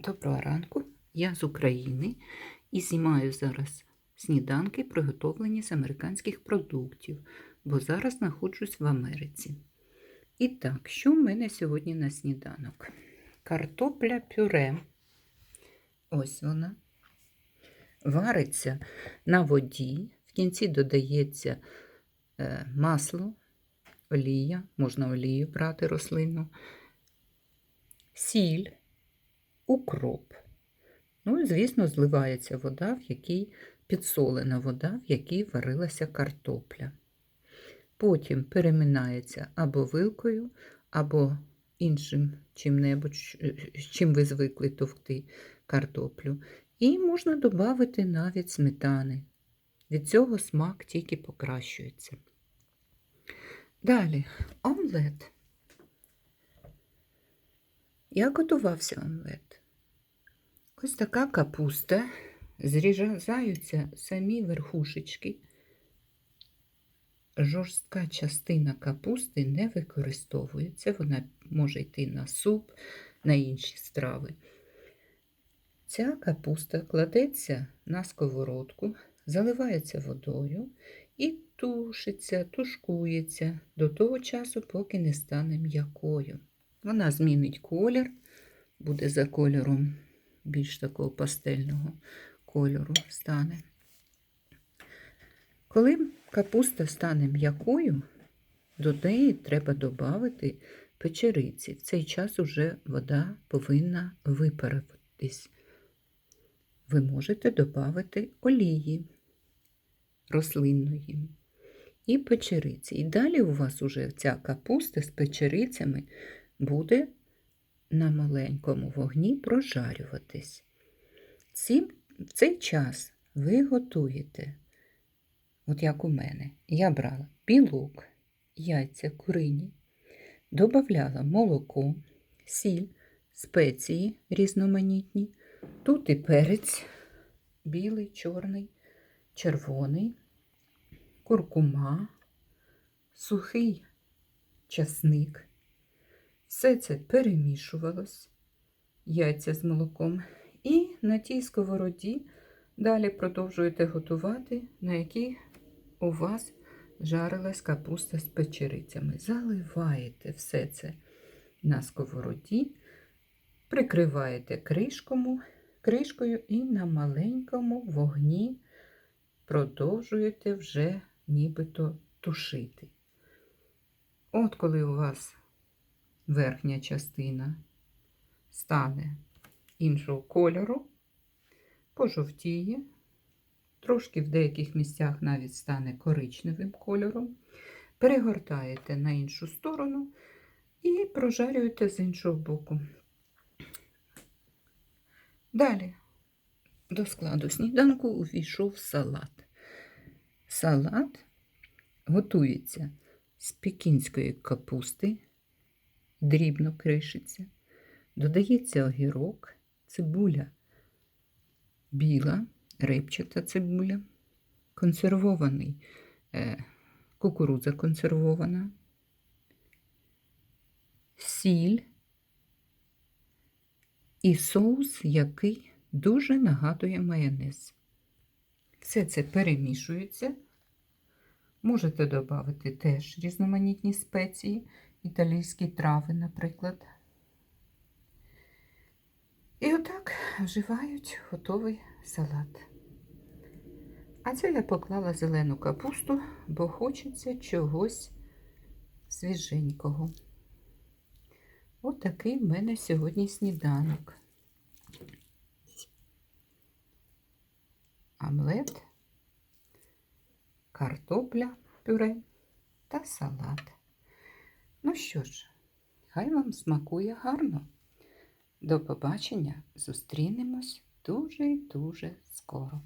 Доброго ранку, я з України і знімаю зараз сніданки, приготовлені з американських продуктів, бо зараз знаходжусь в Америці. І так, що в мене сьогодні на сніданок? Картопля пюре. Ось вона. Вариться на воді. В кінці додається е, масло, олія, можна олію брати рослинну, сіль укроп. Ну і, звісно, зливається вода, в якій підсолена вода, в якій варилася картопля. Потім переминається або вилкою, або іншим чим-небудь, чим ви звикли товкти картоплю. І можна додати навіть сметани. Від цього смак тільки покращується. Далі омлет. Як готувався омлет? Ось така капуста, зрізаються самі верхушечки. Жорстка частина капусти не використовується, вона може йти на суп, на інші страви. Ця капуста кладеться на сковородку, заливається водою і тушиться, тушкується до того часу, поки не стане м'якою. Вона змінить колір, буде за кольором більш такого пастельного кольору стане. Коли капуста стане м'якою, до неї треба додати печериці. В цей час уже вода повинна випаруватись. Ви можете додати олії рослинної і печериці. І далі у вас уже ця капуста з печерицями буде на маленькому вогні прожарюватись. В цей час ви готуєте, от як у мене, я брала білок, яйця курині, додавала молоко, сіль, спеції різноманітні, тут і перець, білий, чорний, червоний, куркума, сухий часник. Все це перемішувалось, яйця з молоком, і на тій сковороді далі продовжуєте готувати, на якій у вас жарилась капуста з печерицями. Заливаєте все це на сковороді, прикриваєте кришкому, кришкою і на маленькому вогні продовжуєте вже нібито тушити. От коли у вас верхня частина стане іншого кольору, пожовтіє, трошки в деяких місцях навіть стане коричневим кольором. Перегортаєте на іншу сторону і прожарюєте з іншого боку. Далі до складу сніданку увійшов салат. Салат готується з пекінської капусти, дрібно кришиться, додається огірок, цибуля. Біла, рибчата цибуля, консервований е, кукурудза консервована, сіль. І соус, який дуже нагадує майонез. Все це перемішується. Можете додати теж різноманітні спеції італійські трави, наприклад. І отак вживають готовий салат. А це я поклала зелену капусту, бо хочеться чогось свіженького. Отакий в мене сьогодні сніданок. Омлет, картопля, пюре та салат. Ну що ж, хай вам смакує гарно. До побачення, зустрінемось дуже і дуже скоро.